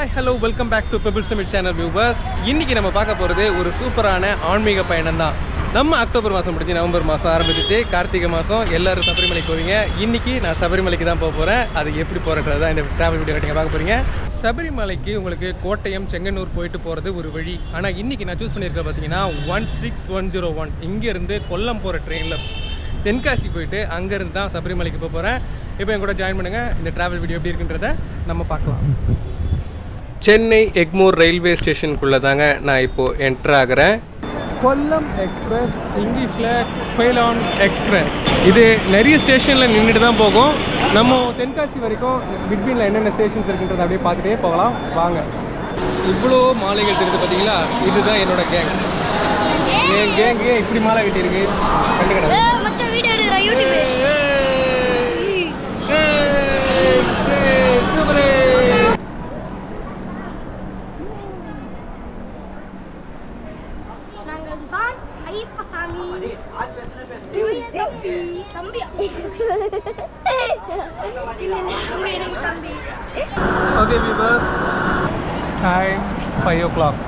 Hi hello welcome back to Pebble Summit channel viewers இன்னைக்கு நம்ம பார்க்க போகிறது ஒரு சூப்பரான ஆன்மீக பயணம் தான். நம்ம அக்டோபர் மாதம் முடிஞ்சு நவம்பர் மாதம் ஆரம்பிச்சிட்டு கார்த்திகை மாதம் எல்லாரும் சபரிமலைக்கு போவீங்க. இன்றைக்கி நான் சபரிமலைக்கு தான் போக போகிறேன் அது எப்படி போகிறது தான் இந்த ட்ராவல் வீடியோ நீங்கள் பார்க்க போகிறீங்க சபரிமலைக்கு உங்களுக்கு கோட்டயம் செங்கன்னூர் போயிட்டு போகிறது ஒரு வழி. ஆனால் இன்னைக்கு நான் சூஸ் பண்ணியிருக்கேன் பார்த்தீங்கன்னா one six one zero one இங்கேருந்து கொல்லம் போகிற ட்ரெயினில் தென்காசி போயிட்டு அங்கேருந்து தான் சபரிமலைக்கு போக போகிறேன் இப்போ என் கூட ஜாயின் பண்ணுங்கள் இந்த ட்ராவல் வீடியோ எப்படி இருக்குன்றத நம்ம பார்க்கலாம். சென்னை எக்மோர் ரயில்வே ஸ்டேஷனுக்குள்ளே தாங்க நான் இப்போது என்டர் ஆகிறேன். கொல்லம் எக்ஸ்பிரஸ் இங்கிலீஷில் கொயிலான் எக்ஸ்பிரஸ். இது நிறைய ஸ்டேஷனில் நின்றுட்டு தான் போகும். நம்ம தென்காசி வரைக்கும் பிட்வீனில் என்னென்ன ஸ்டேஷன்ஸ் இருக்குன்றதை அப்படியே பார்த்துட்டே போகலாம். வாங்க. இவ்வளோ மாலைகள் இருக்குது பார்த்தீங்களா? இதுதான் என்னோட கேங் என் கேங் இப்படி மாலை கட்டியிருக்கு? கண்டு கடை மச்சான் வீடியோ எடுக்கிறேன் யூடியூப் நாங்கள் தான் ஐயப்பசாமி தம்பி தம்பி இல்ல இல்ல தம்பி எனக்கு தம்பி okay viewers time five o'clock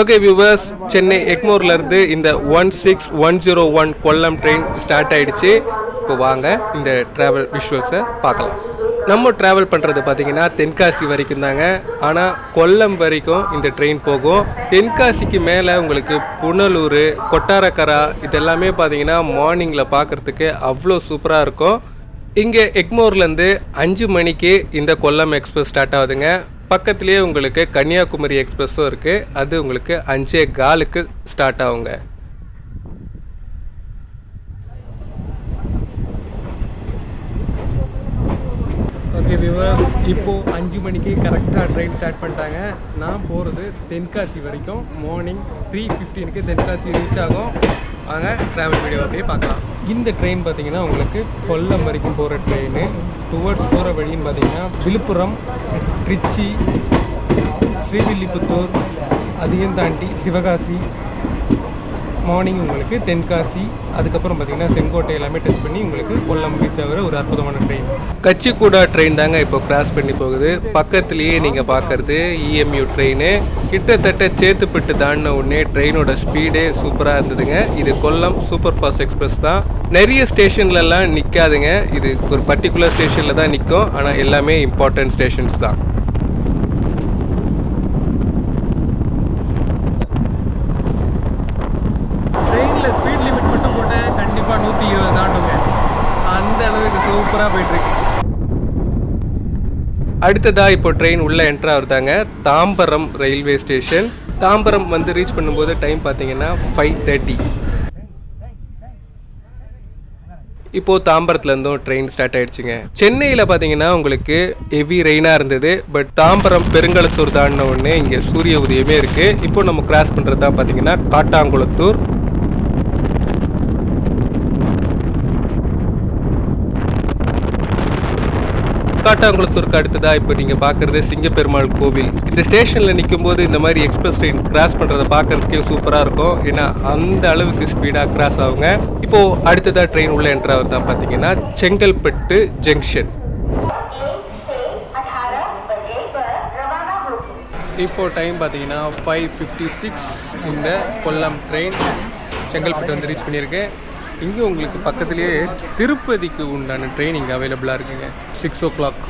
okay viewers Chennai எக்மோர்லேருந்து இந்த one six one zero one Kollam train start ஆயிடுச்சு. இப்போ வாங்க இந்த ட்ராவல் விஷுவல்ஸை பார்க்கலாம். நம்ம ட்ராவல் பண்ணுறது பார்த்தீங்கன்னா தென்காசி வரைக்கும் தாங்க. ஆனால் கொல்லம் வரைக்கும் இந்த ட்ரெயின் போகும். தென்காசிக்கு மேலே உங்களுக்கு புனலூர் கொட்டாரக்கரா இதெல்லாமே பார்த்தீங்கன்னா மார்னிங்கில் பார்க்குறதுக்கு அவ்வளோ சூப்பராக இருக்கும். இங்கே எக்மோர்லேருந்து அஞ்சு மணிக்கு இந்த கொல்லம் எக்ஸ்பிரஸ் ஸ்டார்ட் ஆகுதுங்க. பக்கத்துலேயே உங்களுக்கு கன்னியாகுமரி எக்ஸ்பிரஸும் இருக்குது அது உங்களுக்கு அஞ்சே காலுக்கு ஸ்டார்ட் ஆகுங்க. ஓகே இப்போது அஞ்சு மணிக்கு கரெக்டாக ட்ரெயின் ஸ்டார்ட் பண்ணிட்டாங்க. நான் போகிறது தென்காசி வரைக்கும். மார்னிங் த்ரீ ஃபிஃப்டீனுக்கு தென்காசி ரீச் ஆகும். வாங்க ட்ராவல் வீடியோ அப்படியே பார்க்கலாம். இந்த ட்ரெயின் பார்த்தீங்கன்னா உங்களுக்கு கொல்லம் வரைக்கும் போகிற ட்ரெயின் டுவர்ட்ஸ் போகிற வழின்னு பார்த்தீங்கன்னா விழுப்புரம் திருச்சி ஸ்ரீவில்லிபுத்தூர் அதையும் தாண்டி சிவகாசி மார்னிங் உங்களுக்கு தென்காசி அதுக்கப்புறம் பார்த்தீங்கன்னா செங்கோட்டை எல்லாமே டெஸ்ட் பண்ணி உங்களுக்கு கொல்லம் ரீச் ஆகிற ஒரு அற்புதமான ட்ரெயின் கச்சிக்கூடா ட்ரெயின் தாங்க இப்போ கிராஸ் பண்ணி போகுது. பக்கத்துலேயே நீங்கள் பார்க்குறது இஎம்யூ ட்ரெயின் கிட்டத்தட்ட சேத்துப்பட்டு தாண்டின உடனே ட்ரெயினோட ஸ்பீடே சூப்பராக இருந்ததுங்க. இது கொல்லம் சூப்பர் ஃபாஸ்ட் எக்ஸ்பிரஸ் தான். நிறைய ஸ்டேஷன்லலாம் நிற்காதுங்க இது ஒரு பர்டிகுலர் ஸ்டேஷனில் தான் நிற்கும் ஆனால் எல்லாமே இம்பார்ட்டன்ட் ஸ்டேஷன்ஸ் தான் ட்ரெயினில் ஸ்பீட் லிமிட் மட்டும் போட்டால் கண்டிப்பாக நூற்றி இருபது தாண்டுங்க அந்த அளவுக்கு சூப்பராக போயிட்டுருக்கு. அடுத்ததாக இப்போ ட்ரெயின் உள்ளே என்ட்ரு ஆகுதாங்க தாம்பரம் ரயில்வே ஸ்டேஷன் தாம்பரம் வந்து ரீச் பண்ணும்போது டைம் பார்த்தீங்கன்னா ஃபைவ் தேர்ட்டி இப்போது தாம்பரத்துலேருந்தும் ட்ரெயின் ஸ்டார்ட் ஆயிடுச்சுங்க. சென்னையில் பார்த்தீங்கன்னா உங்களுக்கு ஹெவி ரெயினாக இருந்தது பட் தாம்பரம் பெருங்களத்தூர் தாண்டின உடனே இங்கே சூரிய உதயமே இருக்குது இப்போ நம்ம கிராஸ் பண்ணுறது தான் பார்த்தீங்கன்னா காட்டாங்குளத்தூர். காட்டாங்குளத்தூருக்கு அடுத்ததா? இப்போ நீங்கள் பார்க்குறது சிங்கப்பெருமாள் கோவில். இந்த ஸ்டேஷனில் நிற்கும்போது இந்த மாதிரி எக்ஸ்பிரஸ் ட்ரெயின் கிராஸ் பண்ணுறதை பார்க்கறதுக்கே சூப்பராக இருக்கும். ஏன்னா அந்த அளவுக்கு ஸ்பீடாக கிராஸ் ஆகுங்க. இப்போது அடுத்ததாக ட்ரெயின் உள்ள என்ட்ரு தான் பார்த்தீங்கன்னா செங்கல்பட்டு ஜங்ஷன். இப்போது டைம் பார்த்தீங்கன்னா ஃபைவ் ஃபிஃப்டி சிக்ஸ் இந்த கொல்லம் ட்ரெயின் செங்கல்பட்டு வந்து ரீச் பண்ணியிருக்கு. இங்கே உங்களுக்கு பக்கத்துலேயே திருப்பதிக்கு உண்டான ட்ரெயின் இங்கே அவைலபிளாக இருக்குங்க. சிக்ஸ் ஓ கிளாக்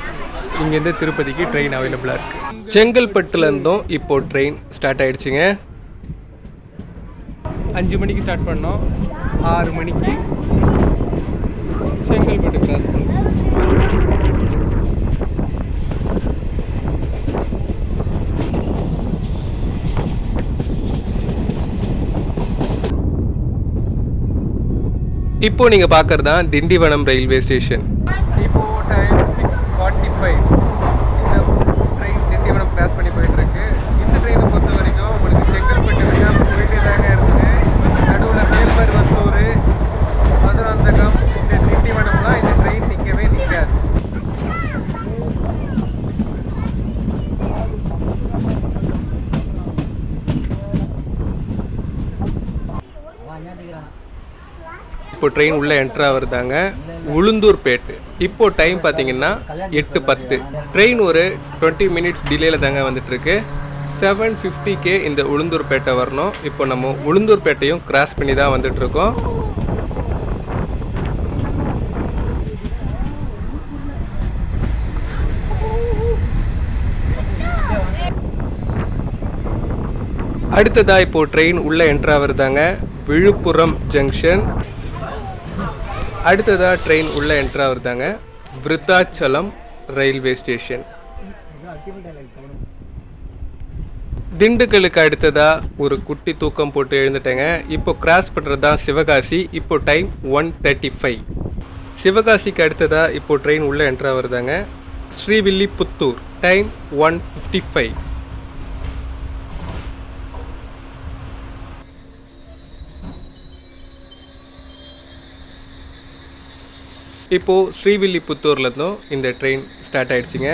இங்கேருந்து திருப்பதிக்கு ட்ரெயின் அவைலபிளாக இருக்குது செங்கல்பட்டுலேருந்தும் இப்போது ட்ரெயின் ஸ்டார்ட் ஆகிடுச்சிங்க அஞ்சு மணிக்கு ஸ்டார்ட் பண்ணோம். ஆறு மணிக்கு செங்கல்பட்டு கிராஸ் பண்ணோம். இப்போ நீங்கள் பார்க்குறது தான் திண்டிவனம் ரயில்வே ஸ்டேஷன். இப்போ டைம் சிக்ஸ் ஃபார்ட்டி ஃபைவ் இந்த ட்ரெயின் திண்டிவனம் கிராஸ் பண்ணி போயிட்டு இருக்கு இந்த ட்ரெயினை பொறுத்த வரைக்கும் உங்களுக்கு செங்கல்பட்டு வழியாக போயிட்டே தாங்க இருக்குது. நடுவில் மேல்மருவத்தூர் மதுராந்தகம் இந்த திண்டிவனம்லாம் இந்த ட்ரெயின் நிற்கவே நிற்காது இப்போ ட்ரெயின் உள்ளே என்ட்ரு ஆகுறதாங்க உளுந்தூர்பேட்டு. இப்போது டைம் பார்த்தீங்கன்னா எட்டு பத்து. ட்ரெயின் ஒரு டுவெண்ட்டி மினிட்ஸ் டிலேல தாங்க வந்துட்டுருக்கு. செவன் ஃபிஃப்டிக்கே இந்த உளுந்தூர்பேட்டை வரணும். இப்போ நம்ம உளுந்தூர்பேட்டையும் கிராஸ் பண்ணி தான் வந்துட்டுருக்கோம். அடுத்ததாக இப்போ ட்ரெயின் உள்ளே என்ட்ரு ஆகுறதாங்க விழுப்புரம் ஜங்ஷன் அடுத்ததாக ட்ரெயின் உள்ளே என்ட்ரு ஆகுறதாங்க விருத்தாச்சலம் ரயில்வே ஸ்டேஷன் திண்டுக்கலுக்கு அடுத்ததாக ஒரு குட்டி தூக்கம் போட்டு எழுந்துட்டேங்க. இப்போ கிராஸ் பண்ணுறது தான் சிவகாசி. இப்போ டைம் ஒன் தேர்ட்டி ஃபைவ் சிவகாசிக்கு அடுத்ததாக இப்போ ட்ரெயின் உள்ள enter ஆகுறதாங்க. Srivilliputhur time one fifty five இப்போது ஸ்ரீவில்லிபுத்தூர்லேருந்தும் இந்த ட்ரெயின் ஸ்டார்ட் ஆகிடுச்சிங்க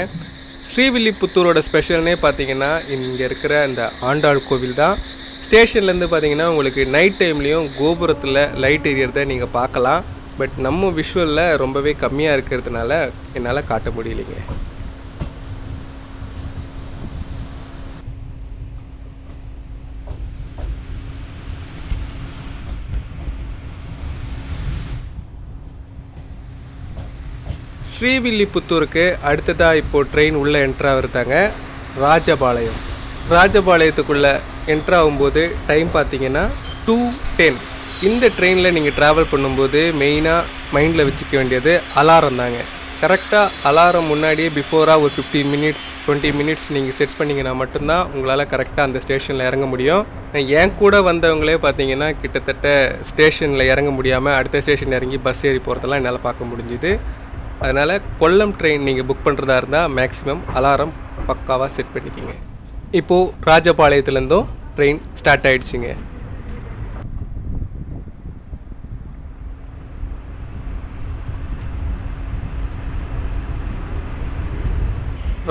ஸ்ரீவில்லிபுத்தூரோட ஸ்பெஷல்னே பார்த்தீங்கன்னா இங்கே இருக்கிற அந்த ஆண்டாள் கோவில் தான். ஸ்டேஷன்லேருந்து பார்த்தீங்கன்னா உங்களுக்கு நைட் டைம்லேயும் கோபுரத்தில் லைட் எரியறத நீங்கள் பார்க்கலாம் பட் நம்ம விஷுவலில் ரொம்பவே கம்மியாக இருக்கிறதுனால என்னால் காட்ட முடியலைங்க. ஸ்ரீவில்லிபுத்தூருக்கு அடுத்ததாக இப்போது ட்ரெயின் உள்ளே என்ட்ராகிறதாங்க ராஜபாளையம். ராஜபாளையத்துக்குள்ளே என்ட்ரு ஆகும்போது டைம் பார்த்தீங்கன்னா டூ டென் இந்த ட்ரெயினில் நீங்கள் ட்ராவல் பண்ணும்போது மெயினாக மைண்டில் வச்சுக்க வேண்டியது அலாரம் தாங்க. கரெக்டாக அலாரம் முன்னாடியே பிஃபோராக ஒரு ஃபிஃப்டீன் மினிட்ஸ் டுவெண்ட்டி மினிட்ஸ் நீங்கள் செட் பண்ணிங்கன்னா மட்டும்தான் உங்களால் கரெக்டாக அந்த ஸ்டேஷனில் இறங்க முடியும். என் கூட வந்தவங்களே பார்த்தீங்கன்னா கிட்டத்தட்ட ஸ்டேஷனில் இறங்க முடியாமல் அடுத்த ஸ்டேஷன் இறங்கி பஸ் ஏறி போகிறதெல்லாம் என்னால் பார்க்க முடிஞ்சுது. அதனால் கொல்லம் ட்ரெயின் நீங்கள் புக் பண்ணுறதா இருந்தால் மேக்ஸிமம் அலாரம் பக்காவாக செட் பண்ணிக்கிங்க. இப்போது ராஜபாளையத்துலேருந்தும் ட்ரெயின் ஸ்டார்ட் ஆகிடுச்சிங்க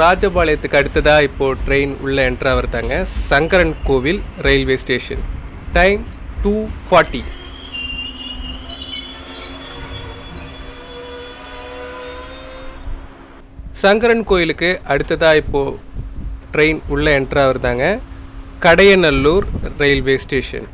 ராஜபாளையத்துக்கு அடுத்ததாக இப்போது ட்ரெயின் உள்ளே enter ஆகிறதாங்க Sankaran Kovil railway station time two forty Sankaran கோயிலுக்கு அடுத்ததாக இப்போது ட்ரெயின் உள்ளே enter ஆகுறதாங்க. Kadayanallur railway station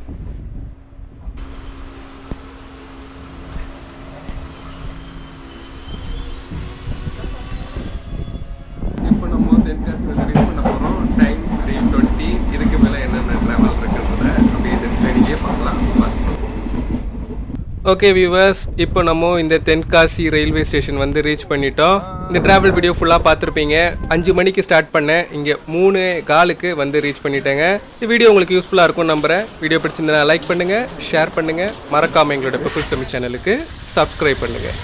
okay viewers இப்போ நம்ம இந்த தென்காசி ரயில்வே ஸ்டேஷன் வந்து ரீச் பண்ணிட்டோம். இந்த டிராவல் வீடியோ ஃபுல்லாக பார்த்துருப்பீங்க. அஞ்சு மணிக்கு ஸ்டார்ட் பண்ணேன். இங்கே மூணு காலுக்கு வந்து ரீச் பண்ணிட்டேங்க. இந்த வீடியோ உங்களுக்கு யூஸ்ஃபுல்லாக இருக்கும் நம்புகிறேன் வீடியோ பிடிச்சிருந்தா லைக் பண்ணுங்கள் ஷேர் பண்ணுங்கள் மறக்காமல் எங்களோட பெக்குள் தமிழ் சேனலுக்கு சப்ஸ்கிரைப் பண்ணுங்கள்